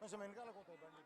కొంచెం వెనకాల పోతాయి బండి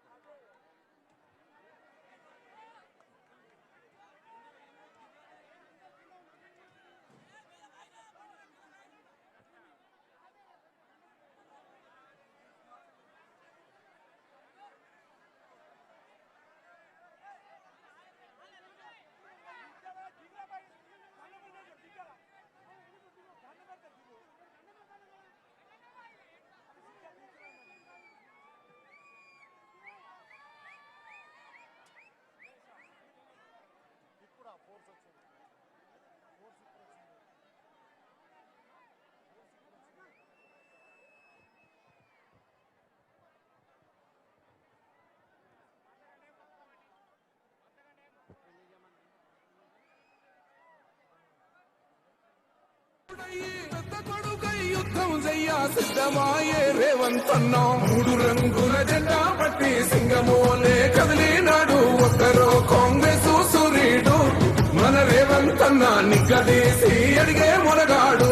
మూడు రంగుల జెండా పట్టి సింగమోలే కదిలినాడు. ఒక్కరో కాంగ్రెస్ సూర్యుడు మన రేవంతన్నా నిగ్గదీసి అడిగే మొనగాడు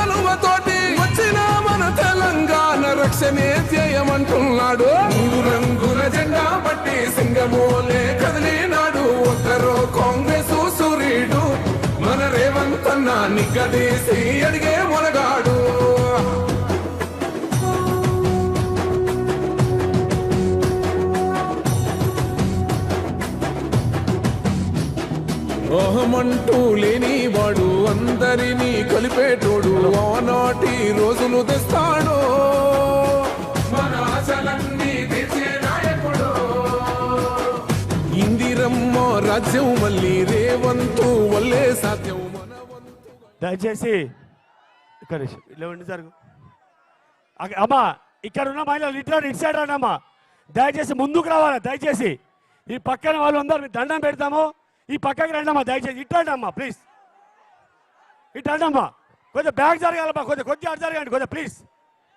దేశమే రక్షణే ధ్యేయమంటున్నాడు రంగుల జెండా పట్టి సింగమోలే కదిలినాడు ఒక్కరో కాంగ్రెస్ సూర్యుడు మన రేవంతన్న నిగ్గదీసి అడిగే మొనగాడు. లేని లేనివాడు అందరినీ కలిపేటోడు. ఆనాటి రోజులు తెస్తాడు రాజ్యం మళ్ళీ రేవంతు వల్లే సాధ్యం దయచేసి ఇక్కడ నిమిషం. జరుగు. అమ్మా ఇక్కడ ఉన్న మహిళలు ఇట్లా ఇటు సైడ్ రండి అమ్మా. దయచేసి ముందుకు రావాలి దయచేసి. ఈ పక్కన వాళ్ళు అందరు దండం పెడతాము. ఈ పక్కకి రండి అమ్మా దయచేసి. ఇటు అమ్మా ప్లీజ్ ఇటు అమ్మా. కొద్దిగా బ్యాగ్ జరగాలమ్మా కొద్దిగా కొద్దిగా అటు జరగండి కొద్దిగా ప్లీజ్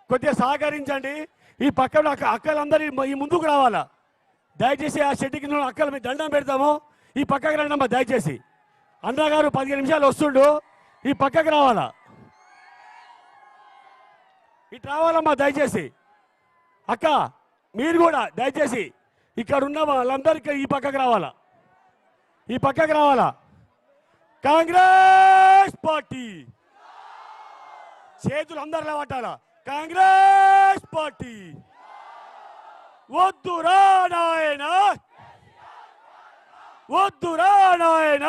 కొద్దిగా సహకరించండి. ఈ పక్కన అక్క అక్కలందరూ ఈ- ముందుకు రావాలా. దయచేసి ఆ షెడ్ కింద ఉన్న అక్కలు దండం పెడతాము. ఈ పక్కకి రండమ్మా దయచేసి. అన్నగారు పదిహేను నిమిషాలు వస్తుండు. ఈ పక్కకి రావాలా? ఇటు రావాలమ్మా దయచేసి. అక్క మీరు కూడా దయచేసి ఇక్కడ ఉన్న వాళ్ళందరికీ ఈ పక్కకి రావాలా? ఈ పక్కకి రావాలా? కాంగ్రెస్ పార్టీ. చేతులు అందరిలో పట్టాలా? కాంగ్రెస్ పార్టీ. వద్దురా నాయనా! వద్దురా నాయన.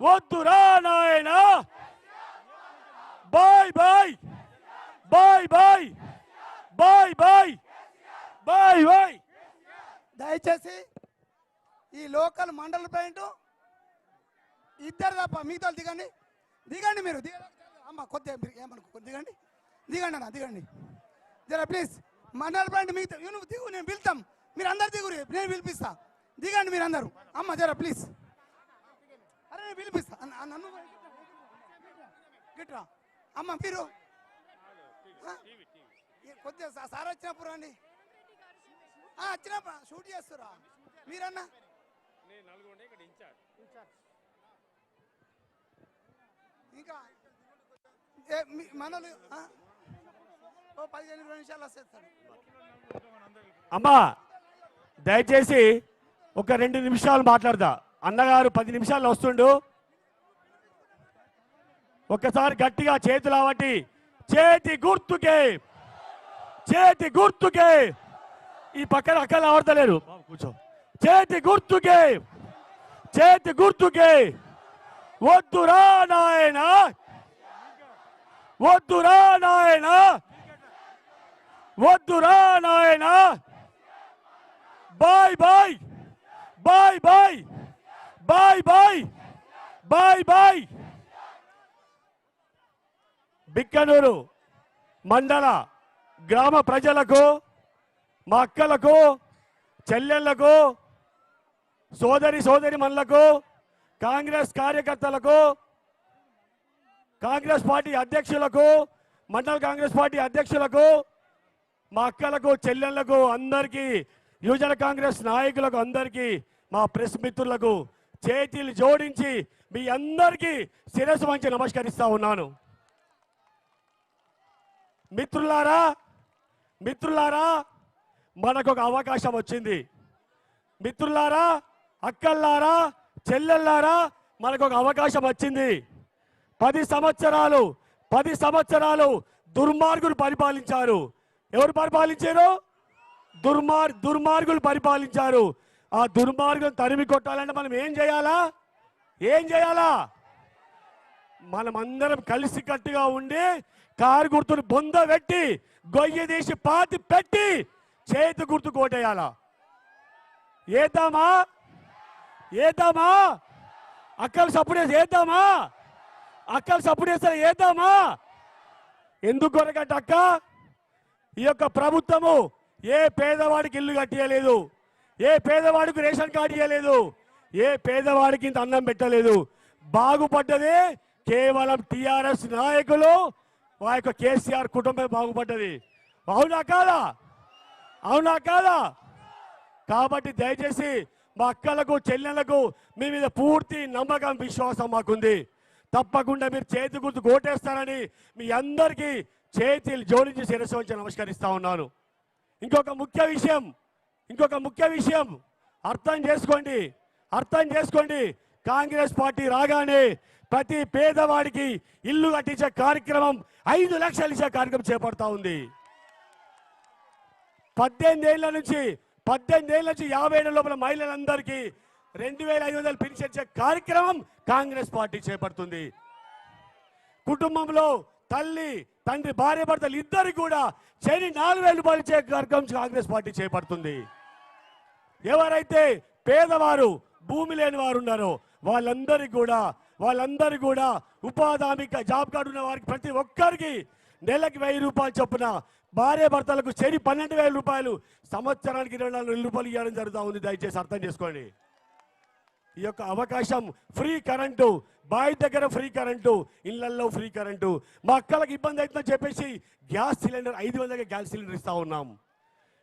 వద్దురా నాయన. Bye bye. Bye bye. Bye bye. Bye bye. దయచేసి ఈ లోకల్ మండల పెయింట్ ఇద్దరు తప్ప మిగతా దిగండి. దిగండి మీరు. దిగ అమ్మ కొద్దిగా మీరు ఏమనుకో దిగండి. దిగండి అన్న దిగండి. జర ప్లీజ్ మండల పెయింట్ మిగతా నువ్వు దిగు నేను పిలుతాం. మీరు అందరు దిగురు నేను పిలిపిస్తా. దిగండి మీరు అందరు అమ్మ జర ప్లీజ్ అరే నేను పిలిపిస్తా. నన్ను గిట్రా. అమ్మ మీరు. కొద్దిగా సార్ వచ్చినప్పుడు రండి. వచ్చినప్పుడు షూట్ చేస్తురా మీరన్నా? ఇంకా మనలు పదిహేను నిమిషాలు వస్తేస్తాడు అమ్మా దయచేసి ఒక రెండు నిమిషాలు మాట్లాడదా. అన్నగారు పది నిమిషాలు వస్తుండు. ఒక్కసారి గట్టిగా చేతులు అవట్టి చేతి గుర్తుకే చేతి గుర్తుకే. ఈ పక్కన అక్కలు ఆడతలేరు కూర్చో. చేతి గుర్తుకే చేతి గుర్తుకే. వద్దురా నాయన. వద్దురా నాయన. వద్దురా నాయన. Bye bye. Bye bye bye bye bye bye Bikkanoor మండల గ్రామ ప్రజలకు మా అక్కలకు చెల్లెళ్ళకు సోదరి సోదరి మనులకు కాంగ్రెస్ కార్యకర్తలకు కాంగ్రెస్ పార్టీ అధ్యక్షులకు మండల కాంగ్రెస్ పార్టీ అధ్యక్షులకు మా అక్కలకు చెల్లెళ్ళకు అందరికీ యువజన కాంగ్రెస్ నాయకులకు అందరికీ మా ప్రెస్ మిత్రులకు చేతులు జోడించి మీ అందరికీ శిరస్సు మంచి నమస్కరిస్తా ఉన్నాను. మిత్రులారా మిత్రులారా మనకు ఒక అవకాశం వచ్చింది. మిత్రులారా అక్కల్లారా చెల్లెల్లారా మనకు ఒక అవకాశం వచ్చింది. పది సంవత్సరాలు పది సంవత్సరాలు దుర్మార్గులు పరిపాలించారు. ఎవరు పరిపాలించారు? దుర్మార్ దుర్మార్గులు పరిపాలించారు. ఆ దుర్మార్గం తరిమి కొట్టాలంటే మనం ఏం చేయాలా? ఏం చేయాలా? మనం అందరం కలిసి కట్టుగా ఉండి కారు గుర్తును బొంద పెట్టి గొయ్య తీసి పాతి పెట్టి చేతి గుర్తు కోటేయాలా ఏతామా ఏతామా అక్కలు సప్పుడేసి ఏతామా అక్కలు సప్పుడు వేస్తారు ఎందుకు కొరకట అక్క? ఈ యొక్క ప్రభుత్వము ఏ పేదవాడికి ఇల్లు కట్టియలేదు. ఏ పేదవాడికి రేషన్ కార్డు ఇవ్వలేదు ఏ పేదవాడికి ఇంత అన్నం పెట్టలేదు. బాగుపడ్డది కేవలం టిఆర్ఎస్ నాయకులు ఆ యొక్క కేసీఆర్ కుటుంబం బాగుపడ్డది. అవునా కాదా? అవునా కాదా? కాబట్టి దయచేసి మా అక్కలకు చెల్లెలకు మీ మీద పూర్తి నమ్మకం విశ్వాసం మాకుంది. తప్పకుండా మీరు చేతి గుర్తు కోటేస్తారని మీ అందరికీ చేతులు జోడించి శిరస్సు నమస్కరిస్తా ఉన్నాను. ఇంకొక ముఖ్య విషయం ఇంకొక ముఖ్య విషయం అర్థం చేసుకోండి అర్థం చేసుకోండి. కాంగ్రెస్ పార్టీ రాగానే ప్రతి పేదవాడికి ఇల్లు కట్టించే కార్యక్రమం ఐదు లక్షలు ఇచ్చే కార్యక్రమం చేపడతా ఉంది. పద్దెనిమిదేళ్ళ నుంచి పద్దెనిమిదేళ్ళ నుంచి యాభై ఏళ్ళ లోపల మహిళలందరికీ రెండు వేల ఐదు వందలు పెన్షన్ కార్యక్రమం కాంగ్రెస్ పార్టీ చేపడుతుంది. కుటుంబంలో తల్లి తండ్రి భార్య భర్తలు ఇద్దరు కూడా శని నాలుగు వేల రూపాయలు ఇచ్చే కార్యక్రమం కాంగ్రెస్ పార్టీ చేపడుతుంది. ఎవరైతే పేదవారు భూమి లేని వారు ఉన్నారో వాళ్ళందరికీ కూడా వాళ్ళందరికీ కూడా ఉపాధి జాబ్ కార్డు ఉన్న వారికి ప్రతి ఒక్కరికి నెలకి వెయ్యి రూపాయలు చొప్పున భార్య భర్తలకు చెరి పన్నెండు వేల రూపాయలు సంవత్సరానికి ఇరవై నాలుగు వేల రూపాయలు ఇవ్వడం జరుగుతూ ఉంది. దయచేసి అర్థం చేసుకోండి. ఈ యొక్క అవకాశం ఫ్రీ కరెంటు బావి దగ్గర ఫ్రీ కరెంటు ఇళ్ళలో ఫ్రీ కరెంటు. మా అక్కలకు ఇబ్బంది అవుతుందని చెప్పేసి గ్యాస్ సిలిండర్ ఐదు వందలకి గ్యాస్ సిలిండర్ ఇస్తా ఉన్నాం.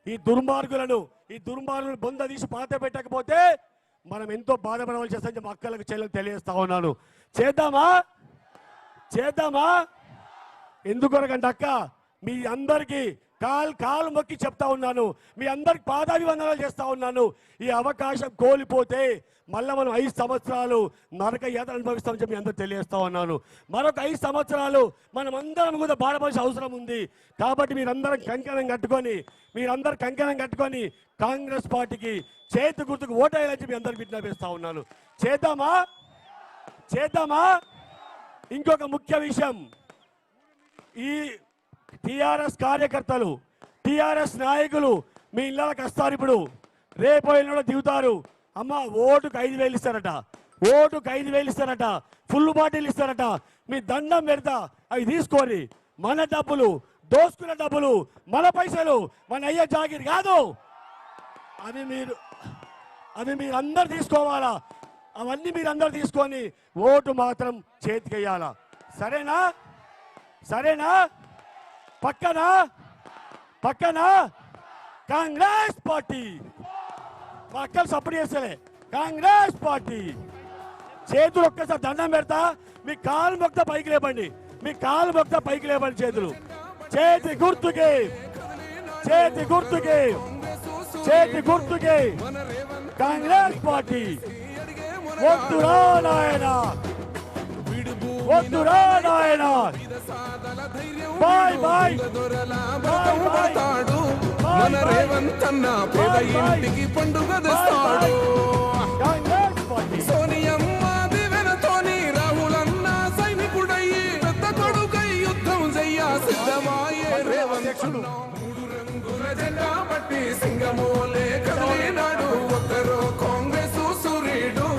ఈ దుర్మార్గులను ఈ దుర్మార్గులను బొంద తీసి పాత పెట్టకపోతే మనం ఎంతో బాధపడవలసి వస్తుంది మా అక్కలకు చెల్లెలు తెలియజేస్తా ఉన్నాను. చేద్దామా? చేద్దామా? ఎందుకొరకంటే అక్క? మీ అందరికీ కాల్ కాలు మొక్కి చెప్తా ఉన్నాను. మీ అందరికి పాదాభివందనాలు చేస్తా ఉన్నాను. ఈ అవకాశం కోల్పోతే మళ్ళీ మనం ఐదు సంవత్సరాలు నరక యాత్ర అనుభవిస్తామని చెప్పి అందరూ తెలియజేస్తా ఉన్నాను. మరొక ఐదు సంవత్సరాలు మనం అందరం కూడా బాధపడాల్సిన అవసరం ఉంది. కాబట్టి మీరందరం కంకణం కట్టుకొని మీరందరూ కంకణం కట్టుకొని కాంగ్రెస్ పార్టీకి చేతి గుర్తుకు ఓటేయాలని చెప్పి అందరికి విజ్ఞాపిస్తా ఉన్నాను. చేద్దామా? చేద్దామా? ఇంకొక ముఖ్య విషయం. ఈ టిఆర్ఎస్ కార్యకర్తలు టిఆర్ఎస్ నాయకులు మీ ఇళ్ళకి వస్తారు ఇప్పుడు. రేపు దిగుతారు. అమ్మ ఓటుకు ఐదు వేలు ఇస్తారట. ఓటుకు ఐదు వేలు ఇస్తారట. ఫుల్ బాటిల్ ఇస్తారట. మీ దండం పెడతా. అవి తీసుకోరి మన డబ్బులు దోసుకున్న డబ్బులు మన పైసలు మన అయ్యే జాగిరి కాదు. అవి మీరు అవి మీరు అందరు తీసుకోవాలా? అవన్నీ మీరు అందరు తీసుకొని ఓటు మాత్రం చేతికెయ్యాలా సరేనా? సరేనా? పక్కన? పక్కన? కాంగ్రెస్ పార్టీ. మా అక్కలు సపోర్ట్ చేస్తలే. కాంగ్రెస్ పార్టీ. చేతులు ఒక్కసారి దండం పెడతా. మీ కాలు మొక్త పైకి లేపండి. మీ కాలు మొక్త పైకి లేపండి చేతులు. చేతి గుర్తుకి. చేతి గుర్తుకి. చేతి గుర్తుకి. కాంగ్రెస్ పార్టీ. వద్దురా నాయనా. వద్దురా నాయన బాయ్ బాయ్. బాయ్ మన రేవంత్ అన్న పేద ఇంటికి పండుగ బాయ్. తెస్తాడు సోనియమ్మ దివెనతోని రాహులన్న సైనికుడయ్యి పెద్ద కొడుకై యుద్ధం చెయ్య సిద్ధమాయే రేవంత్ మూడు రంగుల జెండా పట్టి సింగమోలే కదిలినాడు ఒక్కరో కాంగ్రెస్ సూర్యుడు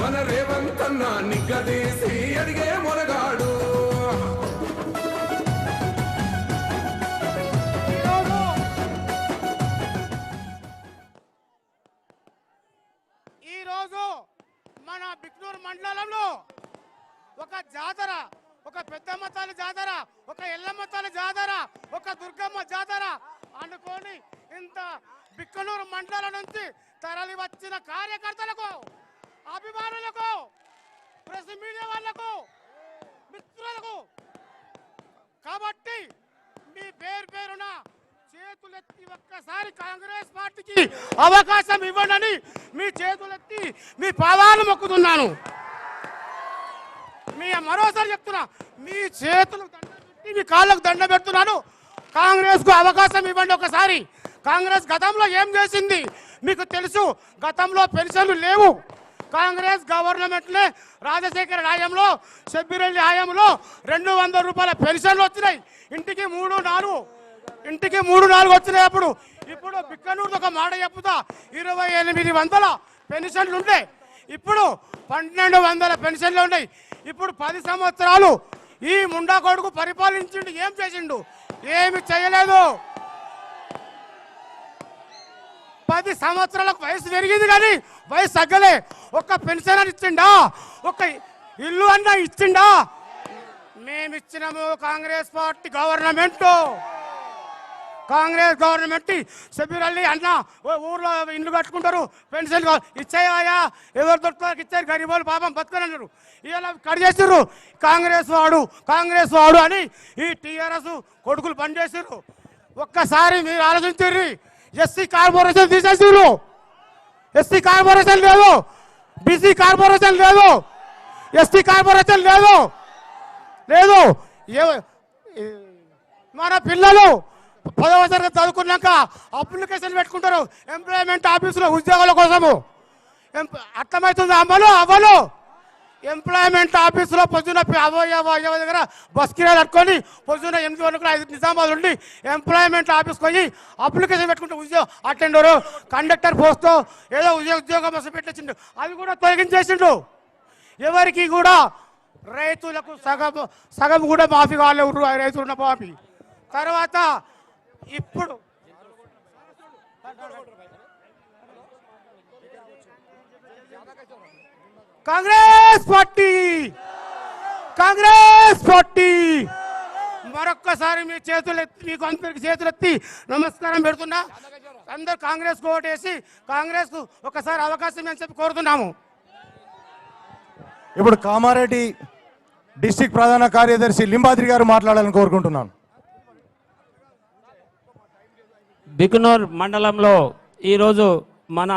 మన రేవంత్ అన్న నిగ్గదీసి అడిగే మొనగాడు ఈరోజు మన బిక్నూరు మండలంలో ఒక జాతర ఒక పెద్దమ్మ తల్లి జాతర ఒక ఎల్లమ్మ తల్లి జాతర ఒక దుర్గమ్మ జాతర అనుకొని ఇంత బిక్కలూరు మండలం నుంచి తరలి వచ్చిన కార్యకర్తలకు అభిమానులకు ప్రెస్ మీడియా వాళ్ళకు మిత్రులకు. కాబట్టి మీ పేరు పేరున చేతులెత్తి ఒక్కసారి కాంగ్రెస్ పార్టీకి అవకాశం ఇవ్వండి మీ చేతులెత్తి మీ పాదాలు మొక్కుతున్నాను. మీ మరోసారి చెప్తున్నా మీ చేతులు దండ పెట్టి మీ కాళ్ళకు దండ పెడుతున్నాను. కాంగ్రెస్కు అవకాశం ఇవ్వండి ఒకసారి. కాంగ్రెస్ గతంలో ఏం చేసింది? మీకు తెలుసు గతంలో పెన్షన్లు లేవు. కాంగ్రెస్ గవర్నమెంట్లే రాజశేఖర హయాంలో సబ్బిరెడ్డి హయాంలో రెండు వందల రూపాయల పెన్షన్లు వచ్చినాయి. ఇంటికి మూడు నాలుగు ఇంటికి మూడు నాలుగు వచ్చినాయి అప్పుడు. ఇప్పుడు బిక్కనూరు ఒక మాట చెప్పుతా ఇరవై ఎనిమిది వందల పెన్షన్లు ఉండే. ఇప్పుడు పన్నెండు వందల పెన్షన్లు ఉన్నాయి. ఇప్పుడు పది సంవత్సరాలు ఈ ముండా కొడుకు పరిపాలించిండు ఏం చేసిండు? ఏమి చేయలేదు. పది సంవత్సరాలకు వయసు పెరిగింది కానీ వయసు తగ్గలే. ఒక్క పెన్షన్ అని ఇచ్చిండా? ఒక ఇల్లు అన్నా ఇచ్చిండా? మేమిచ్చినాము Congress party government. Congress government సభ్యులల్లి అన్న ఊర్లో ఇండ్లు కట్టుకుంటారు పెన్షన్ ఇచ్చాయా ఎవరు దొరుకుతారు? ఇచ్చారు గరీబోలు పాపం బతుకనన్నారు. ఇలా కట్ చేసారు కాంగ్రెస్ వాడు కాంగ్రెస్ వాడు అని ఈ టీఆర్ఎస్ కొడుకులు పనిచేసారు ఒక్కసారి మీరు ఆలోచించారు ఎస్సీ కార్పొరేషన్ తీసేసారు ఎస్సీ కార్పొరేషన్ లేదు. బీసీ కార్పొరేషన్ లేదు. ఎస్టీ కార్పొరేషన్ లేదు. లేదు. ఏ- మన పిల్లలు పదవ తరగతి చదువుకున్నాక అప్లికేషన్ పెట్టుకుంటారు. ఎంప్లాయ్మెంట్ ఆఫీసులో ఉద్యోగాల కోసము. అర్థమవుతుంది అమ్మలు అవ్వలు ఎంప్లాయ్మెంట్ ఆఫీసులో పొద్దున అవయవ దగ్గర బస్ కిరాలు కట్టుకొని పొద్దున ఎనిమిది వరకు ఐదు నిజామాబాద్ ఉండి ఎంప్లాయ్మెంట్ ఆఫీస్కి పోయి అప్లికేషన్ పెట్టుకుంటే ఉద్యోగం అటెండరు కండక్టర్ పోస్టు ఏదో ఉద్యోగ ఉద్యోగం అసలు పెట్టేసిండు. అవి కూడా తొలగించేసిండు. ఎవరికి కూడా రైతులకు సగం సగం కూడా మాఫీ కాలేవు రైతులు ఉన్న మాఫీ తర్వాత ఇప్పుడు కాంగ్రెస్ పార్టీ! కాంగ్రెస్ పార్టీ! మరొక్కసారి మీ చేతులు ఎత్తి మీకు అందరికి చేతులు ఎత్తి నమస్కారం పెడుతున్నా. అందరు కాంగ్రెస్కు ఓటేసి కాంగ్రెస్కు ఒకసారి అవకాశం అని చెప్పి కోరుతున్నాము. ఇప్పుడు కామారెడ్డి డిస్టిక్ ప్రధాన కార్యదర్శి లింబాద్రి గారు మాట్లాడాలని కోరుకుంటున్నాను. బికునూర్ మండలంలో ఈరోజు మన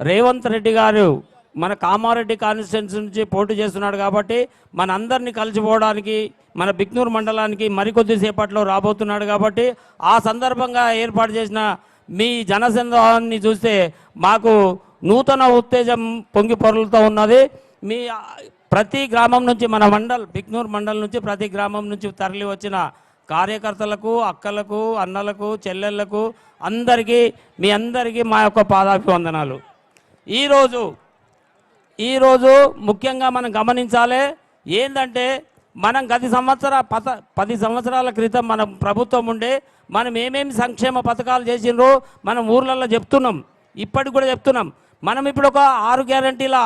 రేవంత్ రెడ్డి గారు మన కామారెడ్డి కాన్స్టిట్యున్సీ నుంచి పోటీ చేస్తున్నాడు కాబట్టి మన అందరినీ కలిసిపోవడానికి మన బిక్నూర్ మండలానికి మరికొద్ది సేపట్లో రాబోతున్నాడు కాబట్టి ఆ సందర్భంగా ఏర్పాటు చేసిన మీ జనసంద్రాన్ని చూస్తే మాకు నూతన ఉత్తేజం పొంగి పొరలతో ఉన్నది. మీ ప్రతి గ్రామం నుంచి మన మండల్ బిక్నూర్ మండల్ నుంచి ప్రతి గ్రామం నుంచి తరలి వచ్చిన కార్యకర్తలకు అక్కలకు అన్నలకు చెల్లెళ్ళకు అందరికీ మీ అందరికీ మా యొక్క పాదాభివందనాలు. ఈరోజు ఈరోజు ముఖ్యంగా మనం గమనించాలి ఏంటంటే మనం గత సంవత్సర పత పది సంవత్సరాల క్రితం మన ప్రభుత్వం ఉండే మనం ఏమేమి సంక్షేమ పథకాలు చేసిండ్రో మనం ఊర్లలో చెప్తున్నాం ఇప్పటికి కూడా చెప్తున్నాం. మనం ఇప్పుడు ఒక ఆరు గ్యారంటీల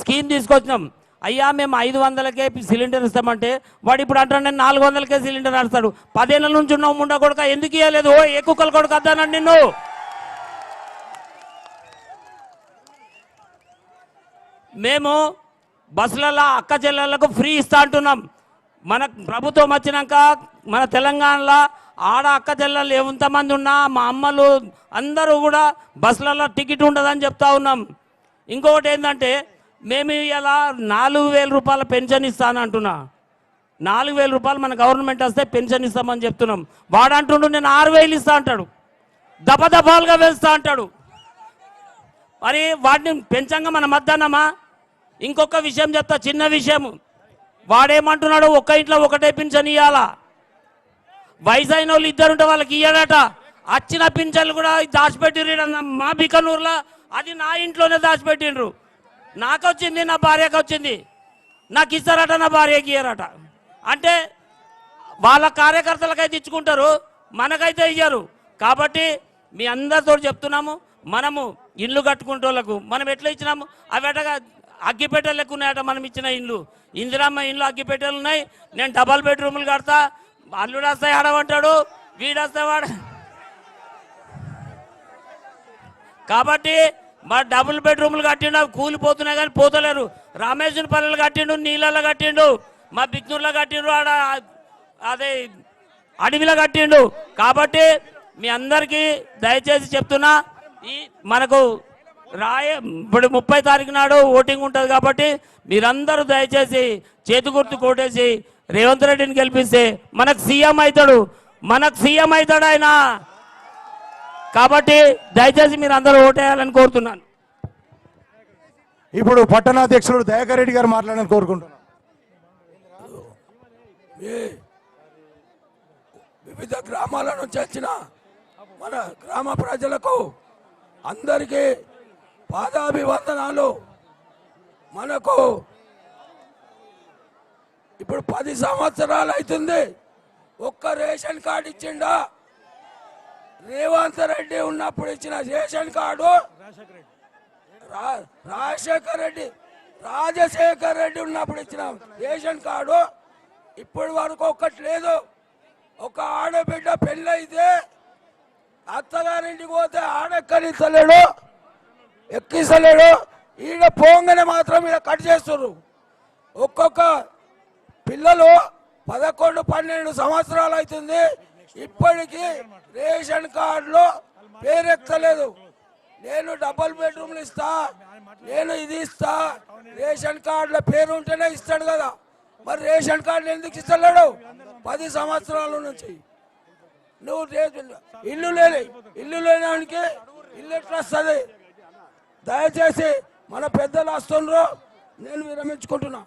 స్కీమ్ తీసుకొచ్చినాం. అయ్యా మేము ఐదు వందలకే సిలిండర్ ఇస్తామంటే వాడు ఇప్పుడు అంటాడు నేను నాలుగు వందలకే సిలిండర్ ఆడతాడు పదేళ్ళ నుంచి ఉన్నావు ముండ కొడుక ఎందుకు ఇవ్వలేదు ఓ ఏ కుక్కలు కొడుకు అద్దానండి నిన్ను? మేము బస్సులలో అక్క చెల్లెళ్ళకు ఫ్రీ ఇస్తా అంటున్నాం. మన ప్రభుత్వం వచ్చినాక మన తెలంగాణలో ఆడ అక్క చెల్లెళ్ళు ఎంతమంది ఉన్నా మా అమ్మలు అందరూ కూడా బస్సులలో టికెట్ ఉండదని చెప్తా ఉన్నాం. ఇంకొకటి ఏంటంటే మేము ఇలా నాలుగు వేల రూపాయల పెన్షన్ ఇస్తాను అంటున్నా. నాలుగు వేల రూపాయలు మన గవర్నమెంట్ వస్తే పెన్షన్ ఇస్తామని చెప్తున్నాం. వాడు అంటుండు నేను ఆరు వేలు ఇస్తా అంటాడు. దఫదఫాలుగా వేస్తా అంటాడు. మరి వాటిని పెంచంగా మన మద్దన్నమా ఇంకొక విషయం చెప్తా చిన్న విషయం వాడేమంటున్నాడు ఒక్క ఇంట్లో ఒకటే పింఛన్ ఇవ్వాలా వయసు అయిన వాళ్ళు ఇద్దరుంటే వాళ్ళకి ఇయ్యాడట. వచ్చిన పింఛన్లు కూడా దాచిపెట్టిర్రు మా బికనూరులో. అది నా ఇంట్లోనే దాచిపెట్టిండ్రు నాకు వచ్చింది నా భార్యకు వచ్చింది నాకు ఇస్తారట నా భార్యకి ఇయ్యారట. అంటే వాళ్ళ కార్యకర్తలకైతే ఇచ్చుకుంటారు మనకైతే ఇయ్యరు. కాబట్టి మీ అందరితో చెప్తున్నాము మనము ఇల్లు కట్టుకుంటోళ్ళకు మనం ఎట్లా ఇచ్చినాము? అవి అటగా అగ్గిపెట్టెలు లెక్క ఉన్నాయట మనం ఇచ్చిన ఇల్లు ఇందిరమ్మ ఇండ్లు అగ్గిపెట్టెలు ఉన్నాయి. నేను డబల్ బెడ్రూములు కడతా. అల్లుడు వస్తాయి ఆడమంటాడు వీడు వస్తాయి వాడ. కాబట్టి మా డబుల్ బెడ్రూమ్లు కట్టిండు అవి కూలిపోతున్నాయి కానీ పోతలేరు. రామేశ్వర పల్లెలు కట్టిండు నీళ్ళల్లో కట్టిండు మా బిక్నూర్లో కట్టిండు ఆడ అదే అడవిలో కట్టిండు. కాబట్టి మీ అందరికీ దయచేసి చెప్తున్నా ఈ మనకు రాయ ఇప్పుడు ముప్పై తారీఖు నాడు ఓటింగ్ ఉంటుంది కాబట్టి మీరందరూ దయచేసి చేతి గుర్తు కొట్టేసి రేవంత్ రెడ్డిని గెలిపిస్తే మనకు సీఎం అవుతాడు. మనకు సీఎం అవుతాడు ఆయన. కాబట్టి దయచేసి మీరు అందరూ ఓటేయాలని కోరుతున్నాను. ఇప్పుడు పట్టణాధ్యక్షుడు దయాకర్ రెడ్డి గారు మాట్లాడాలని కోరుకుంటున్నాను. వివిధ గ్రామాల నుంచి వచ్చిన మన గ్రామ ప్రజలకు అందరికీ పాదాభివందనాలు. మనకు ఇప్పుడు పది సంవత్సరాలు అవుతుంది. ఒక్క రేషన్ కార్డు ఇచ్చిండా? రేవంత్ రెడ్డి ఉన్నప్పుడు ఇచ్చిన రేషన్ కార్డు రా- రాజశేఖర్ రెడ్డి రాజశేఖర్ రెడ్డి ఉన్నప్పుడు ఇచ్చిన రేషన్ కార్డు ఇప్పటి వరకు ఒక్కటి లేదు. ఒక ఆడబిడ్డ పెళ్ళైతే అత్తగారింటికి పోతే ఆడెక్కనిస్తలేడు. ఎక్కిస్తలేడు ఈడ పోంగనే మాత్రం ఈడ కట్ చేస్తున్నారు ఒక్కొక్క పిల్లలు పదకొండు పన్నెండు సంవత్సరాలు అవుతుంది ఇప్పటికీ రేషన్ కార్డులో పేరెత్తలేదు. నేను డబల్ బెడ్రూమ్లు ఇస్తా నేను ఇది ఇస్తా రేషన్ కార్డులో పేరు ఉంటేనే ఇస్తాడు కదా. మరి రేషన్ కార్డు ఎందుకు ఇస్తలేడు? పది సంవత్సరాల నుంచి. నువ్వు ఇల్లు లేని ఇల్లు లేనానికి ఇల్లు ఎట్లా వస్తుంది? దయచేసి మన పెద్దలు వస్తుండ్రు నేను విరమించుకుంటున్నా.